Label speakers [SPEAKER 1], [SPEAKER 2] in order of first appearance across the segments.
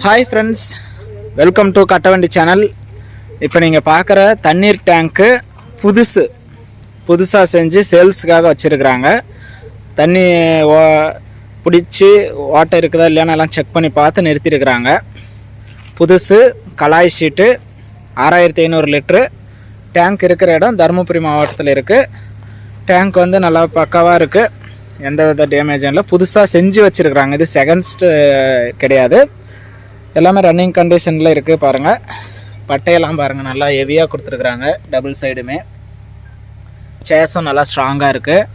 [SPEAKER 1] Hi friends welcome to Kattavandi channel இப்போ நீங்கள் பார்க்குற தண்ணீர் டேங்க்கு புதுசு. புதுசாக செஞ்சு சேல்ஸுக்காக வச்சுருக்குறாங்க. தண்ணி ஓ பிடிச்சி ஓட்டை இருக்குதா இல்லையான்னு எல்லாம் செக் பண்ணி பார்த்து நிறுத்தியிருக்கிறாங்க புதுசு கலாய் சீட்டு ஆறாயிரத்தி ஐநூறு லிட்ரு டேங்க் இருக்கிற இடம் தருமபுரி மாவட்டத்தில் இருக்குது டேங்க் வந்து நல்லா பக்காவாக இருக்குது எந்த வித டேமேஜும் இல்லை. புதுசாக செஞ்சு வச்சுருக்குறாங்க. இது செகண்ட்ஸ்ட்டு uh, கிடையாது. எல்லாமே ரன்னிங் கண்டிஷனில் இருக்குது பாருங்கள் பட்டையெல்லாம் பாருங்கள் நல்லா ஹெவியாக கொடுத்துருக்குறாங்க டபுள் சைடுமே சேஸும் நல்லா ஸ்ட்ராங்காக இருக்குது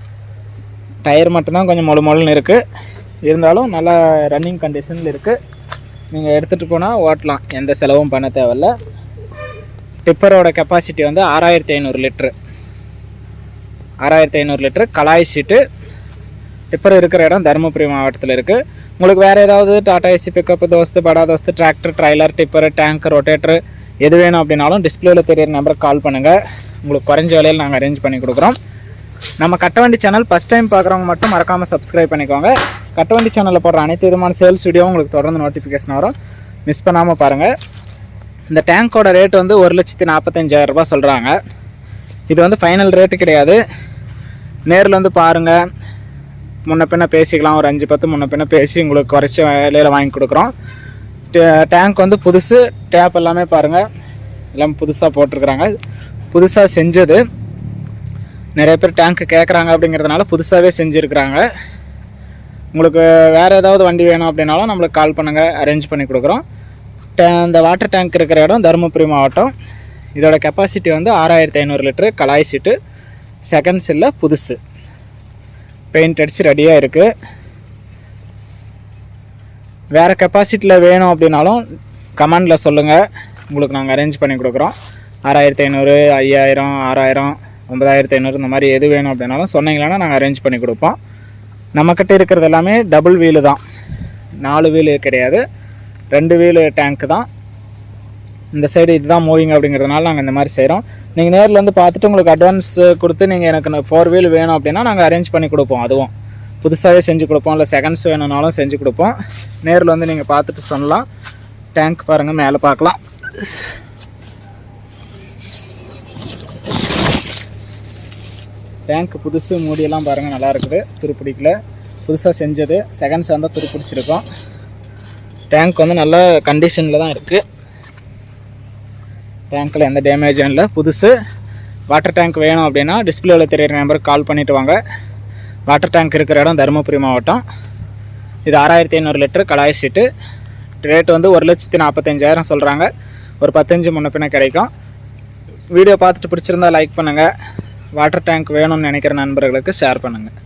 [SPEAKER 1] டயர் மட்டும்தான் கொஞ்சம் மொழு மொழுன்னு இருக்குது இருந்தாலும் நல்லா ரன்னிங் கண்டிஷனில் இருக்குது நீங்கள் எடுத்துகிட்டு போனால் ஓட்டலாம் எந்த செலவும் பண்ண தேவையில்ல. டிப்பரோட கெப்பாசிட்டி வந்து ஆறாயிரத்தி ஐநூறு லிட்ரு ஆறாயிரத்தி ஐநூறு லிட்ரு கலாய் சீட்டு இப்போ இருக்கிற இடம் தருமபுரி மாவட்டத்தில் இருக்குது உங்களுக்கு வேறு ஏதாவது Tata AC pickup Dost Bada Dost tractor trailer tipper tank rotator எது வேணும் அப்படின்னாலும் டிஸ்பிளேவில் தெரியிற நம்பருக்கு கால் பண்ணுங்கள் உங்களுக்கு குறைஞ்ச விலையில் நாங்கள் அரேஞ்ச் பண்ணி கொடுக்குறோம். நம்ம கட்டவண்டி சேனல் ஃபஸ்ட் டைம் பார்க்குறவங்க மட்டும் மறக்காமல் சப்ஸ்கிரைப் பண்ணிக்கோங்க. கட்டவண்டி சேனலில் போடுற அனைத்து விதமான சேல்ஸ் வீடியோவும் உங்களுக்கு தொடர்ந்து நோட்டிஃபிகேஷன் வரும். மிஸ் பண்ணாமல் பாருங்கள் இந்த டேங்க்கோட ரேட் வந்து ஒரு லட்சத்தி நாற்பத்தஞ்சாயிரம் ரூபா சொல்கிறாங்க இது வந்து ஃபைனல் ரேட்டு கிடையாது. நேரில் வந்து பாருங்கள் முன்ன பின்ன பேசிக்கலாம் ஒரு அஞ்சு பத்து முன்ன பின்ன பேசி உங்களுக்கு குறைச்சி விலையில் வாங்கி கொடுக்குறோம். டேங்க் வந்து புதுசு டேப் எல்லாமே பாருங்கள் எல்லாம் புதுசாக போட்டிருக்கிறாங்க. புதுசாக செஞ்சது. நிறைய பேர் டேங்க் கேட்குறாங்க அப்படிங்கிறதுனால புதுசாகவே செஞ்சுருக்குறாங்க. உங்களுக்கு வேறு ஏதாவது வண்டி வேணும் அப்படின்னாலும் நம்மளுக்கு கால் பண்ணுங்கள் அரேஞ்ச் பண்ணி கொடுக்குறோம். டே இந்த வாட்டர் டேங்க் இருக்கிற இடம் தருமபுரி மாவட்டம். இதோட கெப்பாசிட்டி வந்து ஆறாயிரத்தி ஐநூறு லிட்டரு கலாய் சீட்டு. செகண்ட் செல்லில் புதுசு. பெயிண்ட் அடித்து ரெடியாக இருக்குது வேறு கெப்பாசிட்டியில் வேணும் அப்படின்னாலும் கமெண்டில் சொல்லுங்கள் உங்களுக்கு நாங்கள் அரேஞ்ச் பண்ணி கொடுக்குறோம். ஆறாயிரத்தி ஐநூறு ஐயாயிரம் ஆறாயிரம் ஒன்பதாயிரத்தி ஐநூறு இந்த மாதிரி எது வேணும் அப்படின்னாலும் சொன்னீங்கன்னா நாங்கள் அரேஞ்ச் பண்ணி கொடுப்போம். நம்மக்கிட்ட இருக்கிறது எல்லாமே டபுள் வீலு தான். நாலு வீலு கிடையாது. ரெண்டு வீலு டேங்க்கு தான். இந்த சைடு இதுதான் மூவிங் அப்படிங்கிறதுனால நாங்கள் இந்த மாதிரி செய்கிறோம் நீங்கள் நேரில் வந்து பார்த்துட்டு உங்களுக்கு அட்வான்ஸ் கொடுத்து நீங்கள் எனக்கு ஃபோர் வீல் வேணும் அப்படின்னா நாங்கள் அரேஞ்ச் பண்ணி கொடுப்போம். அதுவும் புதுசாகவே செஞ்சு கொடுப்போம். இல்லை செகண்ட்ஸ் வேணும்னாலும் செஞ்சு கொடுப்போம். நேரில் வந்து நீங்கள் பார்த்துட்டு சொல்லலாம். டேங்க் பாருங்கள் மேலே பார்க்கலாம். டேங்க் புதுசு மூடியெல்லாம் பாருங்கள் நல்லா இருக்குது. துருப்பிடிக்கல. புதுசாக செஞ்சது. செகண்ட்ஸ் வந்தால் துருப்பிடிச்சிருக்கோம். டேங்க் வந்து நல்ல கண்டிஷனில் தான் இருக்குது டேங்க்கில் எந்த டேமேஜும் இல்லை. புதுசு வாட்டர் டேங்க் வேணும் அப்படின்னா டிஸ்பிளேவில் தெரியிற நம்பருக்கு கால் பண்ணிவிட்டு வாங்க. வாட்டர் டேங்க் இருக்கிற இடம் தருமபுரி மாவட்டம். இது ஆறாயிரத்தி ஐநூறு லிட்டர் கடாய் சீட்டு ரேட் வந்து ஒரு லட்சத்தி நாற்பத்தஞ்சாயிரம் சொல்கிறாங்க ஒரு பத்தஞ்சு முன்ன பின்ன கிடைக்கும். வீடியோ பார்த்துட்டு பிடிச்சிருந்தா லைக் பண்ணுங்கள் வாட்டர் டேங்க் வேணும்னு நினைக்கிற நண்பர்களுக்கு ஷேர் பண்ணுங்கள்